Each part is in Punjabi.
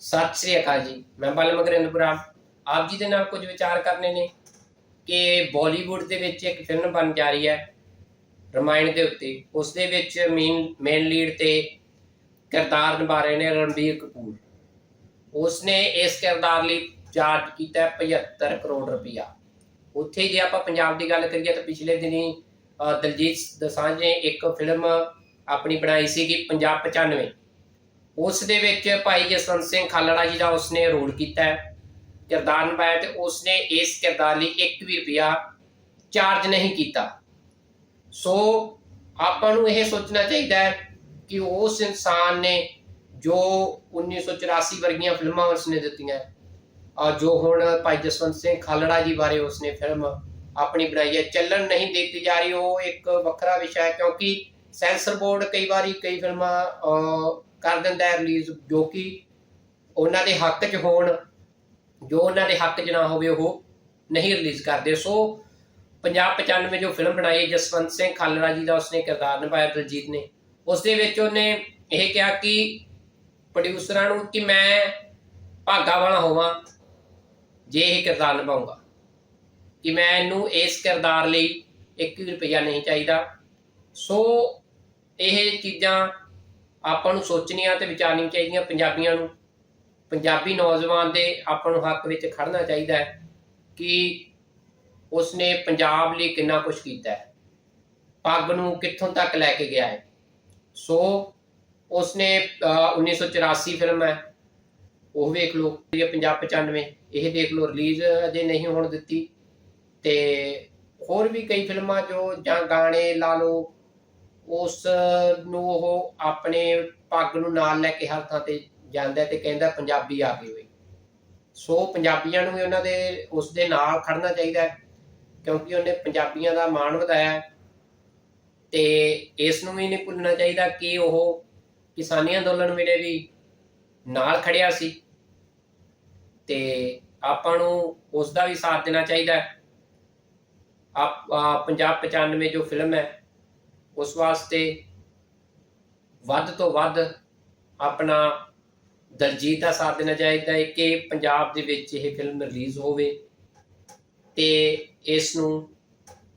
ਸਤਿ ਸ੍ਰੀ ਅਕਾਲ ਜੀ। ਮੈਂ ਬਲ ਮਗਰਿੰਦਪੁਰਾ ਆਪ ਜੀ ਦੇ ਨਾਲ ਕੁਝ ਵਿਚਾਰ ਕਰਨੇ ਨੇ ਕਿ ਬਾਲੀਵੁੱਡ ਦੇ ਵਿੱਚ ਇੱਕ ਫਿਲਮ ਬਣ ਜਾ ਰਹੀ ਹੈ, ਰਮਾਇਣ ਦੇ ਉੱਤੇ। ਉਸ ਦੇ ਵਿੱਚ ਮੇਨ ਮੇਨ ਲੀਡ ਤੇ ਕਿਰਦਾਰ ਨਿਭਾ ਰਹੇ ਨੇ ਰਣਬੀਰ ਕਪੂਰ। ਉਸ ਨੇ ਇਸ ਕਿਰਦਾਰ ਲਈ ਚਾਰਜ ਕੀਤਾ ਹੈ 75 ਕਰੋੜ ਰੁਪਇਆ। ਉੱਥੇ ਜੇ ਆਪਾਂ ਪੰਜਾਬ ਦੀ ਗੱਲ ਕਰੀਏ ਤਾਂ ਪਿਛਲੇ ਦਿਨੀ ਦਲਜੀਤ ਦਸਾਂਝ ਨੇ ਇੱਕ ਫਿਲਮ ਆਪਣੀ ਬਣਾਈ ਸੀਗੀ, ਪੰਜਾਬ 95 ਉਸ ਦੇ ਵਿੱਚ ਭਾਈ ਜਸਵੰਤ ਸਿੰਘ ਖਾਲੜਾ ਜੀ ਦਾ ਉਸਨੇ ਰੋਲ ਕੀਤਾ ਹੈ ਕਿਰਦਾਰ ਨਿਭਾਇਆ ਤੇ ਉਸਨੇ ਇਸ ਕਿਰਦਾਰ ਲਈ 1 ਵੀ ਰੁਪਿਆ ਚਾਰਜ ਨਹੀਂ ਕੀਤਾ। ਸੋ ਆਪਾਂ ਨੂੰ ਇਹ ਸੋਚਣਾ ਚਾਹੀਦਾ ਹੈ ਕਿ ਉਸ ਇਨਸਾਨ ਨੇ ਜੋ 1984 ਵਰਗੀਆਂ ਫਿਲਮਾਂ ਉਸਨੇ ਦਿੱਤੀਆਂ ਔਰ ਜੋ ਹੁਣ ਭਾਈ ਜਸਵੰਤ ਸਿੰਘ ਖਾਲੜਾ ਜੀ ਬਾਰੇ ਉਸਨੇ ਫਿਲਮ ਆਪਣੀ ਬਣਾਈ ਹੈ ਚੱਲਣ ਨਹੀਂ ਦਿੱਤੀ ਜਾ ਰਹੀ ਉਹ ਇੱਕ ਵੱਖਰਾ ਵਿਸ਼ਾ ਹੈ ਕਿਉਂਕਿ ਸੈਂਸਰ ਬੋਰਡ ਕਈ ਵਾਰੀ ਕਈ ਫਿਲਮਾਂ ਅਹ, ਕਰ ਦਿੰਦਾ ਹੈ ਰਿਲੀਜ਼ ਜੋ ਕਿ ਉਹਨਾਂ ਦੇ ਹੱਕ 'ਚ ਹੋਣ, ਜੋ ਉਹਨਾਂ ਦੇ ਹੱਕ 'ਚ ਨਾ ਹੋਵੇ ਉਹ ਨਹੀਂ ਰਿਲੀਜ਼ ਕਰਦੇ। ਸੋ ਪੰਜਾਬ 95 ਜੋ ਫਿਲਮ ਬਣਾਈ, ਜਸਵੰਤ ਸਿੰਘ ਖਾਲੜਾ ਜੀ ਦਾ ਉਸਨੇ ਕਿਰਦਾਰ ਨਿਭਾਇਆ ਦਲਜੀਤ ਨੇ। ਉਸ ਦੇ ਵਿੱਚ ਉਹਨੇ ਇਹ ਕਿਹਾ ਕਿ ਪ੍ਰੋਡਿਊਸਰਾਂ ਨੂੰ ਕਿ ਮੈਂ ਭਾਗਾ ਵਾਲਾ ਹੋਵਾਂ, ਜੇ ਇਹ ਕਿਰਦਾਰ ਨਿਭਾਉਂਗਾ ਕਿ ਮੈਂ ਇਹਨੂੰ ਇਸ ਕਿਰਦਾਰ ਲਈ 1 ਰੁਪਿਆ ਨਹੀਂ ਚਾਹੀਦਾ। ਸੋ ਇਹ ਚੀਜ਼ਾਂ ਆਪਾਂ ਨੂੰ ਸੋਚਣੀਆਂ ਤੇ ਵਿਚਾਰਨੀਆਂ ਚਾਹੀਦੀਆਂ ਪੰਜਾਬੀਆਂ ਨੂੰ। ਪੰਜਾਬੀ ਨੌਜਵਾਨ ਦੇ ਆਪਾਂ ਨੂੰ ਹੱਕ ਵਿੱਚ ਖੜਨਾ ਚਾਹੀਦਾ ਹੈ ਕਿ ਉਸਨੇ ਪੰਜਾਬ ਲਈ ਕਿੰਨਾ ਕੁਝ ਕੀਤਾ ਹੈ। ਪੱਗ ਨੂੰ ਕਿੱਥੋਂ ਤੱਕ ਲੈ ਕੇ ਗਿਆ ਹੈ। ਸੋ ਉਸਨੇ ਅਹ, 1984 ਫਿਲਮ ਹੈ। ਉਹ ਵੇਖ ਲਓ ਪੰਜਾਬ 95 ਇਹ ਦੇਖ ਲਓ ਰਿਲੀਜ਼ ਅਜੇ ਨਹੀਂ ਹੋਣ ਦਿੱਤੀ। ਤੇ ਹੋਰ ਵੀ ਕਈ ਫਿਲਮਾਂ ਜੋ ਜਾਂ ਗਾਣੇ ਲਾ ਲਓ ਉਸ ਨੂੰ ਉਹ ਆਪਣੇ ਪੱਗ ਨੂੰ ਨਾਲ ਲੈ ਕੇ ਹਰ ਥਾਂ ਤੇ ਜਾਂਦਾ ਤੇ ਕਹਿੰਦਾ ਪੰਜਾਬੀ ਆ ਗਏ ਹੋਏ ਸੋ ਪੰਜਾਬੀਆਂ ਨੂੰ ਵੀ ਉਹਨਾਂ ਦੇ ਉਸ ਦੇ ਨਾਲ ਖੜਨਾ ਚਾਹੀਦਾ ਹੈ ਕਿਉਂਕਿ ਉਹਨੇ ਪੰਜਾਬੀਆਂ ਦਾ ਮਾਣ ਵਧਾਇਆ ਤੇ ਇਸ ਨੂੰ ਵੀ ਨਹੀਂ ਭੁੱਲਣਾ ਚਾਹੀਦਾ ਕਿ ਉਹ ਕਿਸਾਨੀ ਅੰਦੋਲਨ ਵੇਲੇ ਵੀ ਨਾਲ ਖੜਿਆ ਸੀ। ਤੇ ਆਪਾਂ ਨੂੰ ਉਸ ਦਾ ਵੀ ਸਾਥ ਦੇਣਾ ਚਾਹੀਦਾ ਆਪ ਆ, ਪੰਜਾਬ 95 ਜੋ ਫਿਲਮ ਹੈ ਉਸ ਵਾਸਤੇ ਵੱਧ ਤੋਂ ਵੱਧ ਆਪਣਾ ਦਲਜੀਤ ਦਾ ਸਾਥ ਦੇਣਾ ਚਾਹੀਦਾ ਹੈ ਕਿ ਪੰਜਾਬ ਦੇ ਵਿੱਚ ਇਹ ਫਿਲਮ ਰਿਲੀਜ਼ ਹੋਵੇ ਤੇ ਇਸ ਨੂੰ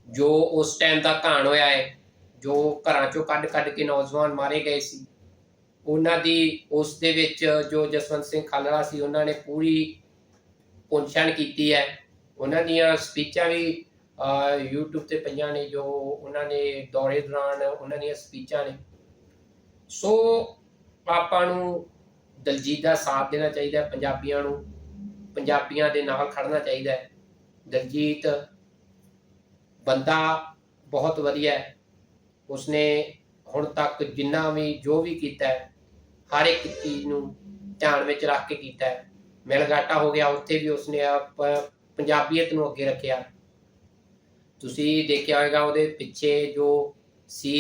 ਜੋ ਉਸ ਟਾਈਮ ਦਾ ਘਾਣ ਹੋਇਆ ਹੈ, ਜੋ ਘਰਾਂ ਚੋਂ ਕੱਢ ਕੱਢ ਕੇ ਨੌਜਵਾਨ ਮਾਰੇ ਗਏ ਸੀ, ਉਹਨਾਂ ਦੀ ਉਸ ਦੇ ਵਿੱਚ ਜੋ ਜਸਵੰਤ ਸਿੰਘ ਖਾਲੜਾ ਸੀ, ਉਹਨਾਂ ਨੇ ਪੂਰੀ ਪੁੰਛਣ ਕੀਤੀ ਹੈ, ਉਹਨਾਂ ਦੀਆਂ ਸਪੀਚਾਂ ਵੀ YouTube ਤੇ ਪਈਆਂ ਨੇ ਜੋ ਉਹਨਾਂ ਨੇ ਦੌਰੇ ਦੌਰਾਨ ਉਹਨਾਂ ਦੀਆਂ ਸਪੀਚਾਂ ਨੇ। ਸੋ ਆਪਾਂ ਨੂੰ ਦਲਜੀਤ ਦਾ ਸਾਥ ਦੇਣਾ ਚਾਹੀਦਾ ਪੰਜਾਬੀਆਂ ਨੂੰ, ਪੰਜਾਬੀਆਂ ਦੇ ਨਾਲ ਖੜਨਾ ਚਾਹੀਦਾ ਹੈ। ਦਲਜੀਤ ਬੰਦਾ ਬਹੁਤ ਵਧੀਆ ਹੈ। ਉਸਨੇ ਹੁਣ ਤੱਕ ਜਿੰਨਾ ਵੀ ਜੋ ਵੀ ਕੀਤਾ ਹੈ, ਹਰ ਇੱਕ ਚੀਜ਼ ਨੂੰ ਧਿਆਨ ਵਿੱਚ ਰੱਖ ਕੇ ਕੀਤਾ ਹੈ। ਮਿਲਗਾਟਾ ਹੋ ਗਿਆ, ਉੱਥੇ ਵੀ ਉਸਨੇ ਆਪ ਪੰਜਾਬੀਅਤ ਨੂੰ ਅੱਗੇ ਰੱਖਿਆ। ਤੁਸੀਂ ਦੇਖਿਆ ਹੋਵੇਗਾ ਉਹਦੇ ਪਿੱਛੇ ਜੋ ਸੀ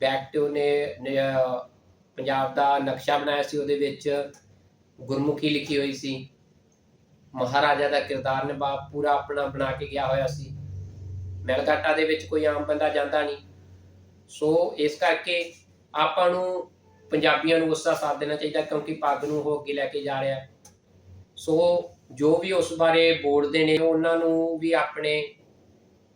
ਬੈਕ ਤੇ ਉਹਨੇ ਪੰਜਾਬ ਦਾ ਨਕਸ਼ਾ ਬਣਾਇਆ ਸੀ, ਉਹਦੇ ਵਿੱਚ ਗੁਰਮੁਖੀ ਲਿਖੀ ਹੋਈ ਸੀ। ਮਹਾਰਾਜਾ ਦਾ ਕਿਰਦਾਰ ਨਿਭਾ, ਪੂਰਾ ਆਪਣਾ ਬਣਾ ਕੇ ਗਿਆ ਹੋਇਆ ਸੀ। ਮਿਲਗਾਟਾ ਦੇ ਵਿੱਚ ਕੋਈ ਆਮ ਬੰਦਾ ਜਾਂਦਾ ਨਹੀਂ। ਸੋ ਇਸ ਕਰਕੇ ਆਪਾਂ ਨੂੰ ਪੰਜਾਬੀਆਂ ਨੂੰ ਉਸ ਦਾ ਸਾਥ ਦੇਣਾ ਚਾਹੀਦਾ, ਕਿਉਂਕਿ ਪੱਗ ਨੂੰ ਉਹ ਅੱਗੇ ਲੈ ਕੇ ਜਾ ਰਿਹਾ। ਸੋ ਜੋ ਵੀ ਉਸ ਬਾਰੇ ਬੋਲਦੇ ਨੇ, ਉਹਨਾਂ ਨੂੰ ਵੀ ਆਪਣੇ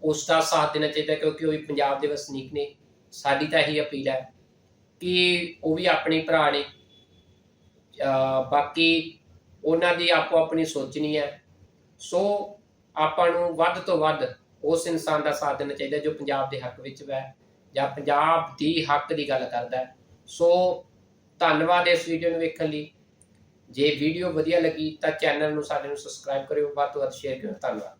ਉਸ ਦਾ ਸਾਥ ਦੇਣਾ ਚਾਹੀਦਾ ਕਿਉਂਕਿ ਉਹ ਵੀ ਪੰਜਾਬ ਦੇ ਵਸਨੀਕ ਨੇ। ਸਾਡੀ ਤਾਂ ਇਹੀ ਅਪੀਲ ਹੈ ਕਿ ਉਹ ਵੀ ਆਪਣੇ ਭਰਾ ਨੇ। ਬਾਕੀ ਉਹਨਾਂ ਦੀ ਆਪੋ ਆਪਣੀ ਸੋਚਣੀ ਹੈ। ਸੋ ਆਪਾਂ ਨੂੰ ਵੱਧ ਤੋਂ ਵੱਧ ਉਸ ਇਨਸਾਨ ਦਾ ਸਾਥ ਦੇਣਾ ਚਾਹੀਦਾ ਜੋ ਪੰਜਾਬ ਦੇ ਹੱਕ ਵਿੱਚ ਹੈ ਜਾਂ ਪੰਜਾਬ ਦੀ ਹੱਕ ਦੀ ਗੱਲ ਕਰਦਾ ਹੈ। ਸੋ ਧੰਨਵਾਦ ਇਸ ਵੀਡੀਓ ਨੂੰ ਵੇਖਣ ਲਈ। ਜੇ ਵੀਡੀਓ ਵਧੀਆ ਲੱਗੀ ਤਾਂ ਚੈਨਲ ਨੂੰ ਸਾਡੇ ਨੂੰ ਸਬਸਕ੍ਰਾਈਬ ਕਰਿਓ। ਵੱਧ ਤੋਂ ਵੱਧ ਸ਼ੇਅਰ ਕਰਿਓ। ਧੰਨਵਾਦ।